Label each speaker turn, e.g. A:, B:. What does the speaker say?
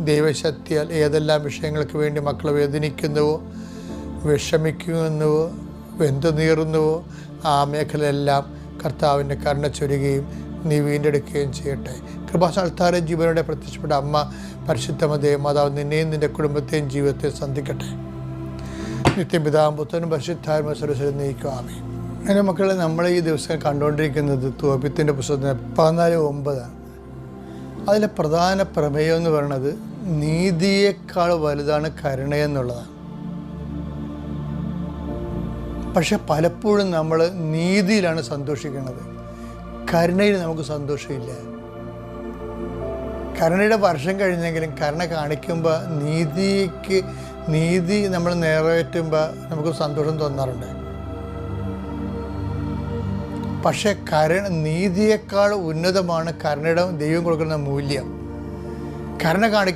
A: ദൈവശക്തിയാൽ ഏതെല്ലാം വിഷയങ്ങൾക്ക് വേണ്ടി മക്കൾ വേദനിക്കുന്നുവോ വിഷമിക്കുന്നുവോ വെന്തു നീറുന്നുവോ ആ മേഖലയെല്ലാം കർത്താവിന്റെ കരുണ ചൊരുകയും നീ വീണ്ടെടുക്കുകയും ചെയ്യട്ടെ. കൃപാസ്ഥാന ജീവനോടെ പ്രത്യക്ഷപ്പെട്ട അമ്മ പരിശുദ്ധമതേ മാതാവ് നിന്നെയും നിന്റെ കുടുംബത്തെയും ജീവിതത്തെയും സന്ധിക്കട്ടെ. നിത്യം പിതാവും പുത്രനും പരിശുദ്ധാത്മ സരസ്വരം നീക്കുവാമി എന്റെ മക്കളെ നമ്മൾ ഈ ദിവസം കണ്ടുകൊണ്ടിരിക്കുന്നത് തോപ്പിത്തിന്റെ പുസ്തകത്തിന് പതിനാല് ഒമ്പതാണ്. അതിലെ പ്രധാന പ്രമേയം എന്ന് പറയുന്നത് നീതിയേക്കാൾ വലുതാണ് കരുണയെന്നുള്ളതാണ് പക്ഷെ പലപ്പോഴും നമ്മൾ നീതിയിലാണ് സന്തോഷിക്കുന്നത്. കരുണയിൽ നമുക്ക് സന്തോഷമില്ല. കരുണയുടെ വർഷം കഴിഞ്ഞെങ്കിലും കരുണ കാണിക്കുമ്പോൾ നീതിക്ക് നീതി നമ്മൾ നിറവേറ്റുമ്പോൾ നമുക്ക് സന്തോഷം തോന്നാറുണ്ട്. പക്ഷേ കരുണ നീതിയേക്കാൾ ഉന്നതമാണ് കരുണയുടെ ദൈവം കൊടുക്കുന്ന മൂല്യം. കരുണ കാണിക്കും